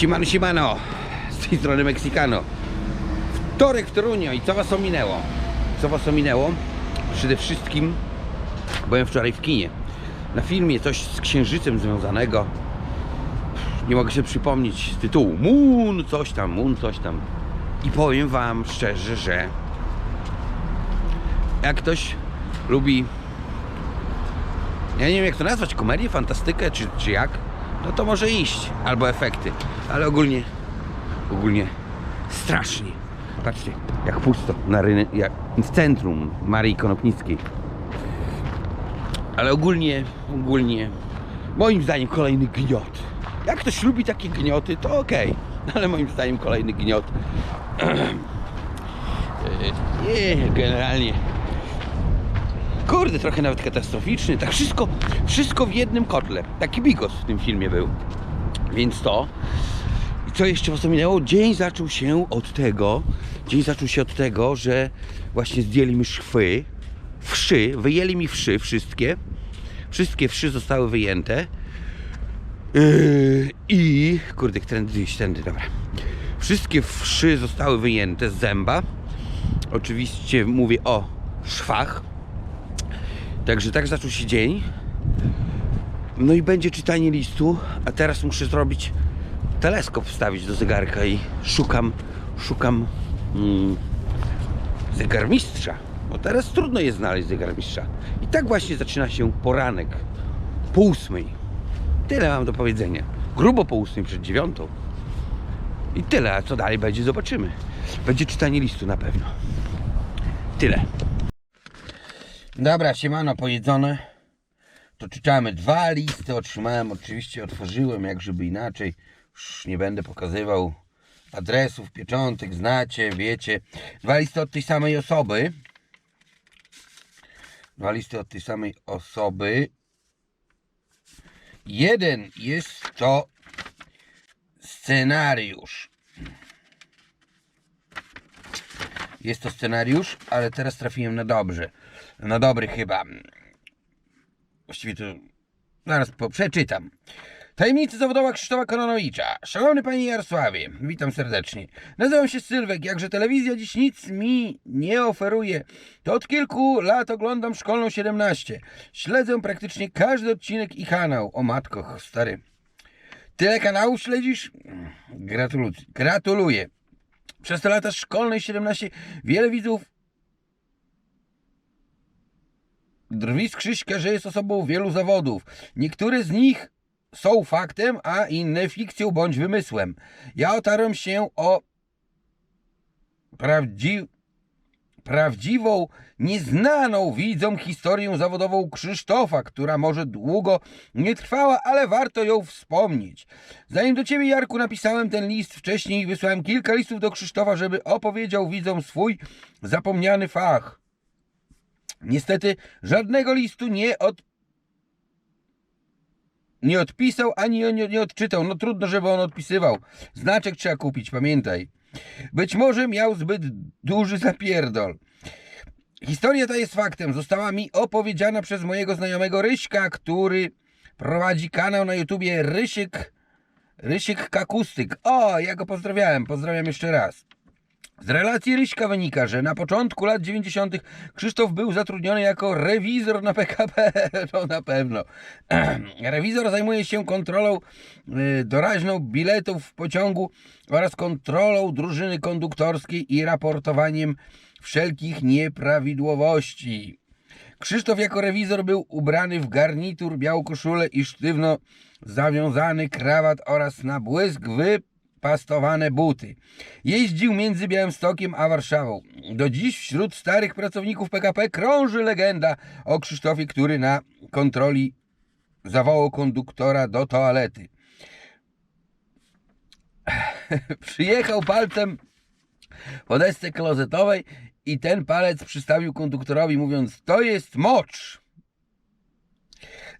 Siemano, siemano, z tej strony Meksykano. Wtorek w Toruniu i co was ominęło? Co was ominęło? Przede wszystkim byłem wczoraj w kinie. Na filmie coś z księżycem związanego. Nie mogę się przypomnieć tytułu. Moon, coś tam, Moon, coś tam. I powiem wam szczerze, że jak ktoś lubi ja nie wiem jak to nazwać, komedię, fantastykę czy, czy jak, no to może iść, albo efekty, ale ogólnie, ogólnie strasznie. Patrzcie, jak pusto na rynek, jak w centrum Marii Konopnickiej. Ale ogólnie, ogólnie, moim zdaniem kolejny gniot. Jak ktoś lubi takie gnioty, to okej, ale moim zdaniem kolejny gniot. Nie, generalnie Kurde, trochę nawet katastroficzny. Tak wszystko, wszystko w jednym kotle. Taki bigos w tym filmie był. Więc to. I co jeszcze was minęło? Dzień zaczął się od tego, dzień zaczął się od tego, że właśnie zdjęli mi szwy, wszy, wyjęli mi wszy wszystkie. Wszystkie wszy zostały wyjęte. Yy, I kurde, tędy iść, tędy, dobra. Wszystkie wszy zostały wyjęte z zęba. Oczywiście mówię o szwach. Także tak zaczął się dzień. No i będzie czytanie listu, a teraz muszę zrobić teleskop wstawić do zegarka i szukam, szukam mm, zegarmistrza. Bo teraz trudno jest znaleźć zegarmistrza. I tak właśnie zaczyna się poranek. Po ósmej. Tyle mam do powiedzenia. Grubo po ósmej, przed dziewiątą. I tyle, a co dalej będzie, zobaczymy. Będzie czytanie listu na pewno. Tyle. Dobra, siemano, pojedzone. To czytamy dwa listy, otrzymałem, oczywiście otworzyłem, jak żeby inaczej. Już nie będę pokazywał adresów, pieczątek, znacie, wiecie. Dwa listy od tej samej osoby. Dwa listy od tej samej osoby. Jeden jest to scenariusz. Jest to scenariusz, ale teraz trafiłem na dobrze. Na dobry chyba. Właściwie to zaraz przeczytam. Tajemnicy zawodowa Krzysztofa Kononowicza. Szanowny Panie Jarosławie, witam serdecznie. Nazywam się Sylwek, jakże telewizja dziś nic mi nie oferuje. To od kilku lat oglądam Szkolną 17. Śledzę praktycznie każdy odcinek i kanał. O matko, stary. Tyle kanałów śledzisz? Gratuluję. Gratuluję. Przez te lata szkolnej 17 wiele widzów drwi z Krzyśka, że jest osobą wielu zawodów. Niektóre z nich są faktem, a inne fikcją bądź wymysłem. Ja otarłem się o prawdzi... prawdziwą, nieznaną widzom historię zawodową Krzysztofa, która może długo nie trwała, ale warto ją wspomnieć. Zanim do Ciebie, Jarku, napisałem ten list wcześniej, wysłałem kilka listów do Krzysztofa, żeby opowiedział widzom swój zapomniany fach. Niestety żadnego listu nie od nie odpisał ani nie, nie odczytał. No trudno, żeby on odpisywał. Znaczek trzeba kupić, pamiętaj. Być może miał zbyt duży zapierdol. Historia ta jest faktem. Została mi opowiedziana przez mojego znajomego Ryśka, który prowadzi kanał na YouTubie Rysiek Rysiek Kakustyk. O, ja go pozdrawiałem. Pozdrawiam jeszcze raz. Z relacji Ryśka wynika, że na początku lat 90. Krzysztof był zatrudniony jako rewizor na PKP. To na pewno. Rewizor zajmuje się kontrolą y, doraźną biletów w pociągu oraz kontrolą drużyny konduktorskiej i raportowaniem wszelkich nieprawidłowości. Krzysztof jako rewizor był ubrany w garnitur, białą koszulę i sztywno zawiązany krawat oraz na błysk wypastowane buty. Jeździł między Białymstokiem a Warszawą. Do dziś wśród starych pracowników PKP krąży legenda o Krzysztofie, który na kontroli zawołał konduktora do toalety. Przyjechał palcem po desce klozetowej i ten palec przystawił konduktorowi, mówiąc: To jest mocz.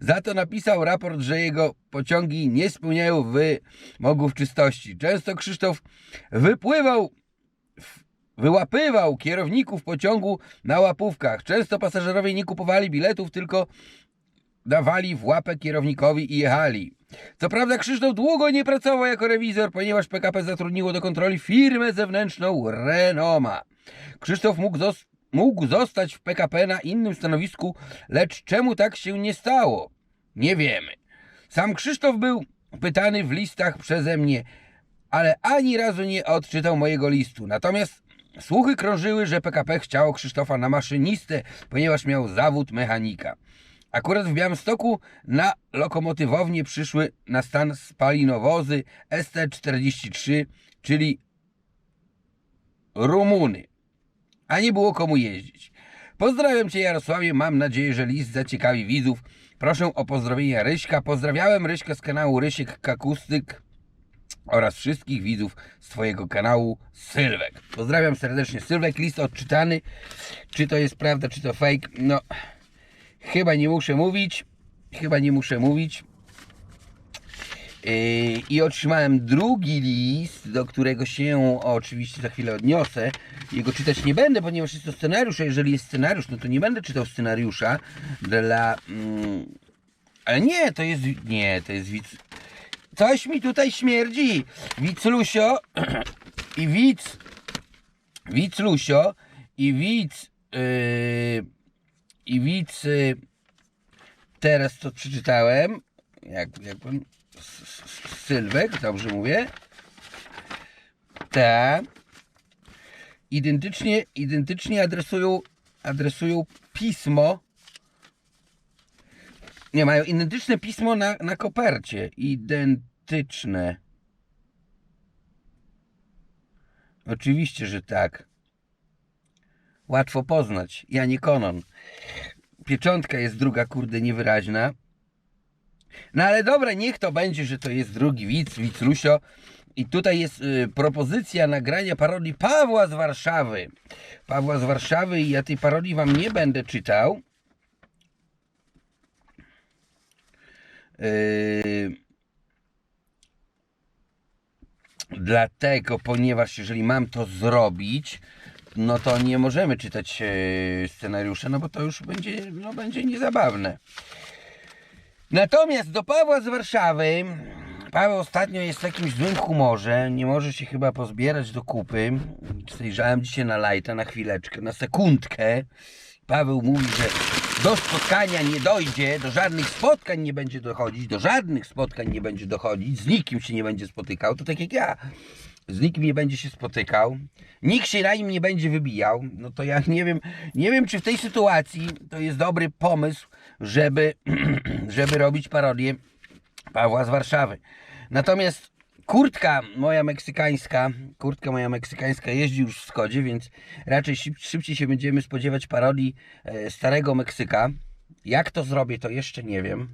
Za to napisał raport, że jego pociągi nie spełniają wymogów czystości. Często Krzysztof wypływał, wyłapywał kierowników pociągu na łapówkach. Często pasażerowie nie kupowali biletów, tylko dawali w łapę kierownikowi i jechali. Co prawda Krzysztof długo nie pracował jako rewizor, ponieważ PKP zatrudniło do kontroli firmę zewnętrzną Renoma. Krzysztof mógł, zos- mógł zostać w PKP na innym stanowisku, lecz czemu tak się nie stało? Nie wiemy. Sam Krzysztof był pytany w listach przeze mnie, ale ani razu nie odczytał mojego listu. Natomiast słuchy krążyły, że PKP chciało Krzysztofa na maszynistę, ponieważ miał zawód mechanika. Akurat w Białymstoku na lokomotywownię przyszły na stan spalinowozy ST-43, czyli Rumuny, a nie było komu jeździć. Pozdrawiam Cię Jarosławie, mam nadzieję, że list zaciekawi widzów. Proszę o pozdrowienia Ryśka. Pozdrawiałem Ryśka z kanału Rysiek Kakustyk oraz wszystkich widzów z Twojego kanału Sylwek. Pozdrawiam serdecznie Sylwek, list odczytany. Czy to jest prawda, czy to fake? No, chyba nie muszę mówić. Chyba nie muszę mówić. Yy, I otrzymałem drugi list, do którego się oczywiście za chwilę odniosę. Jego czytać nie będę, ponieważ jest to scenariusz, a jeżeli jest scenariusz, no to nie będę czytał scenariusza dla... Mm, ale nie, to jest... Nie, to jest widz... Coś mi tutaj śmierdzi. Widz Lusio i widz... Widz Lusio i widz... Yy, I widz... Yy, teraz to przeczytałem. Jak, jak pan... Sylwek, dobrze mówię? Tak. Identycznie, identycznie adresują, adresują pismo. Nie, mają identyczne pismo na, na kopercie. Identyczne. Oczywiście, że tak. Łatwo poznać. Ja nie konon. Pieczątka jest druga, kurde, niewyraźna. No ale dobra, niech to będzie, że to jest drugi widz, widz Lusio. I tutaj jest y, propozycja nagrania parodii Pawła z Warszawy. Pawła z Warszawy i ja tej parodii wam nie będę czytał. Yy, dlatego, ponieważ jeżeli mam to zrobić, no to nie możemy czytać e, scenariusza, no bo to już będzie, no będzie niezabawne. Natomiast do Pawła z Warszawy. Paweł ostatnio jest w jakimś złym humorze. Nie może się chyba pozbierać do kupy. Zajrzałem dzisiaj na lajta na chwileczkę, na sekundkę. Paweł mówi, że do spotkania nie dojdzie, do żadnych spotkań nie będzie dochodzić, do żadnych spotkań nie będzie dochodzić, z nikim się nie będzie spotykał. To tak jak ja. Z nikim nie będzie się spotykał, nikt się na nim nie będzie wybijał. No to ja nie wiem, nie wiem, czy w tej sytuacji to jest dobry pomysł, żeby, żeby robić parodię Pawła z Warszawy. Natomiast kurtka moja meksykańska, kurtka moja meksykańska jeździ już w Skodzie, więc raczej szyb, szybciej się będziemy spodziewać parodii e, starego Meksyka. Jak to zrobię, to jeszcze nie wiem.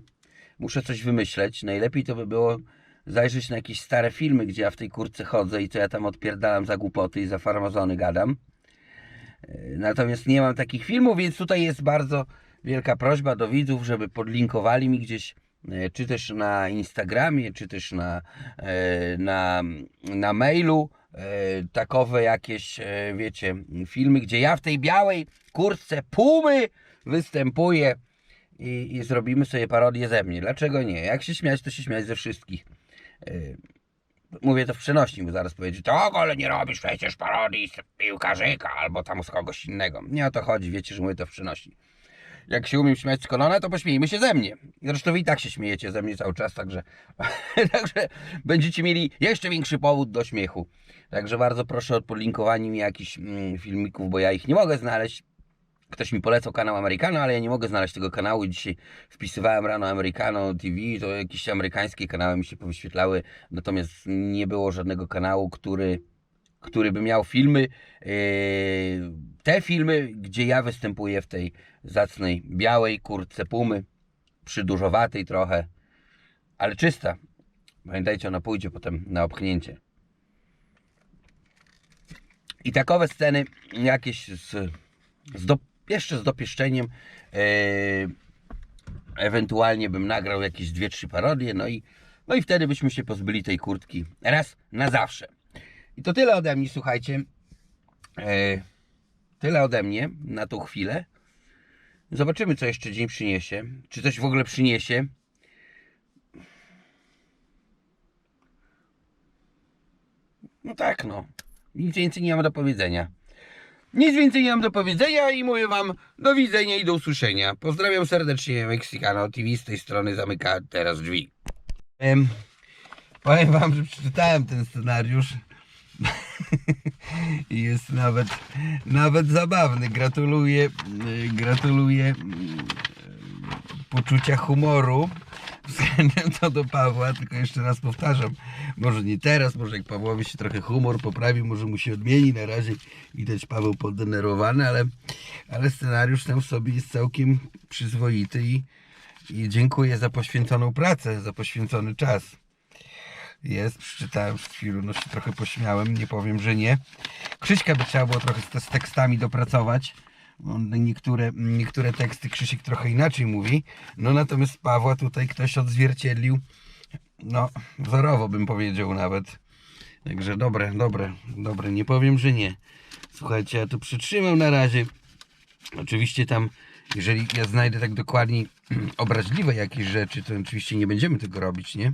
Muszę coś wymyśleć. Najlepiej to by było zajrzeć na jakieś stare filmy, gdzie ja w tej kurtce chodzę i co ja tam odpierdalam za głupoty i za farmazony gadam. E, Natomiast nie mam takich filmów, więc tutaj jest bardzo wielka prośba do widzów, żeby podlinkowali mi gdzieś, e, czy też na Instagramie, czy też na, e, na, na mailu, takowe jakieś, wiecie, filmy, gdzie ja w tej białej kurtce pumy występuję i, i zrobimy sobie parodię ze mnie. Dlaczego nie? Jak się śmiać, to się śmiać ze wszystkich. E, Mówię to w przenośni, bo zaraz powiedzieć, to ale nie robisz przecież parodii z piłkarzyka albo tam z kogoś innego. Nie o to chodzi, wiecie, że mówię to w przenośni. Jak się umiem śmiać z Konona, to pośmiejmy się ze mnie. Zresztą wy i tak się śmiejecie ze mnie cały czas, także, także będziecie mieli jeszcze większy powód do śmiechu. Także bardzo proszę o podlinkowanie mi jakichś mm, filmików, bo ja ich nie mogę znaleźć. Ktoś mi polecał kanał Americano, ale ja nie mogę znaleźć tego kanału. Dzisiaj wpisywałem rano Americano TV, to jakieś amerykańskie kanały mi się powyświetlały, natomiast nie było żadnego kanału, który, który by miał filmy. Yy, te filmy, gdzie ja występuję w tej zacnej białej kurtce pumy, przydłużowatej trochę, ale czysta. Pamiętajcie, ona pójdzie potem na opchnięcie. I takowe sceny jakieś z, z do, jeszcze z dopieszczeniem. E, ewentualnie bym nagrał jakieś 2-3 parodie, no i, no i wtedy byśmy się pozbyli tej kurtki raz na zawsze. I to tyle ode mnie, słuchajcie. E, tyle ode mnie na tą chwilę. Zobaczymy, co jeszcze dzień przyniesie. Czy coś w ogóle przyniesie. No tak, no. Nic więcej nie mam do powiedzenia. Nic więcej nie mam do powiedzenia i mówię wam do widzenia i do usłyszenia. Pozdrawiam serdecznie Mexicano TV z tej strony zamyka teraz drzwi. Em, powiem wam, że przeczytałem ten scenariusz i jest nawet nawet zabawny. Gratuluję y, gratuluję mm, poczucia humoru względem to do Pawła, tylko jeszcze raz powtarzam, może nie teraz, może jak Pawłowi się trochę humor poprawi, może mu się odmieni, na razie widać Paweł poddenerwowany, ale, ale scenariusz tam w sobie jest całkiem przyzwoity i, i dziękuję za poświęconą pracę, za poświęcony czas. Jest, przeczytałem przed chwilą, no się trochę pośmiałem, nie powiem, że nie. Krzyśka by trzeba było trochę z, z tekstami dopracować. Niektóre, niektóre teksty Krzysiek trochę inaczej mówi. No natomiast Pawła tutaj ktoś odzwierciedlił, no wzorowo bym powiedział nawet. Także dobre, dobre, dobre, nie powiem, że nie. Słuchajcie, ja to przytrzymam na razie. Oczywiście tam, jeżeli ja znajdę tak dokładnie obraźliwe jakieś rzeczy, to oczywiście nie będziemy tego robić, nie?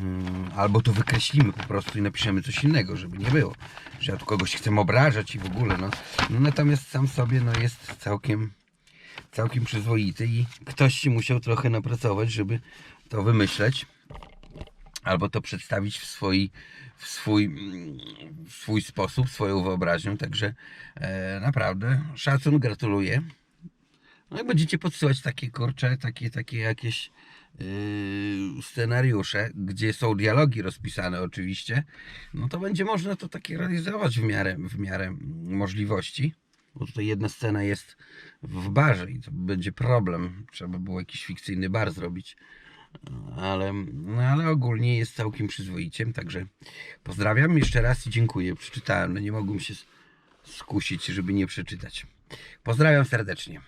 Mm, Albo to wykreślimy po prostu i napiszemy coś innego, żeby nie było, że ja tu kogoś chcę obrażać i w ogóle, no. no natomiast sam sobie, no jest całkiem, całkiem przyzwoity i ktoś ci musiał trochę napracować, żeby to wymyśleć, albo to przedstawić w swój, w swój, w swój sposób, swoją wyobraźnią, także e, naprawdę szacun, gratuluję. No i będziecie podsyłać takie kurcze, takie, takie jakieś scenariusze, gdzie są dialogi rozpisane oczywiście, no to będzie można to takie realizować w miarę, w miarę możliwości. Bo tutaj jedna scena jest w barze i to będzie problem. Trzeba było jakiś fikcyjny bar zrobić. Ale, no ale ogólnie jest całkiem przyzwoicie, także pozdrawiam jeszcze raz i dziękuję. Przeczytałem, no nie mogłem się skusić, żeby nie przeczytać. Pozdrawiam serdecznie.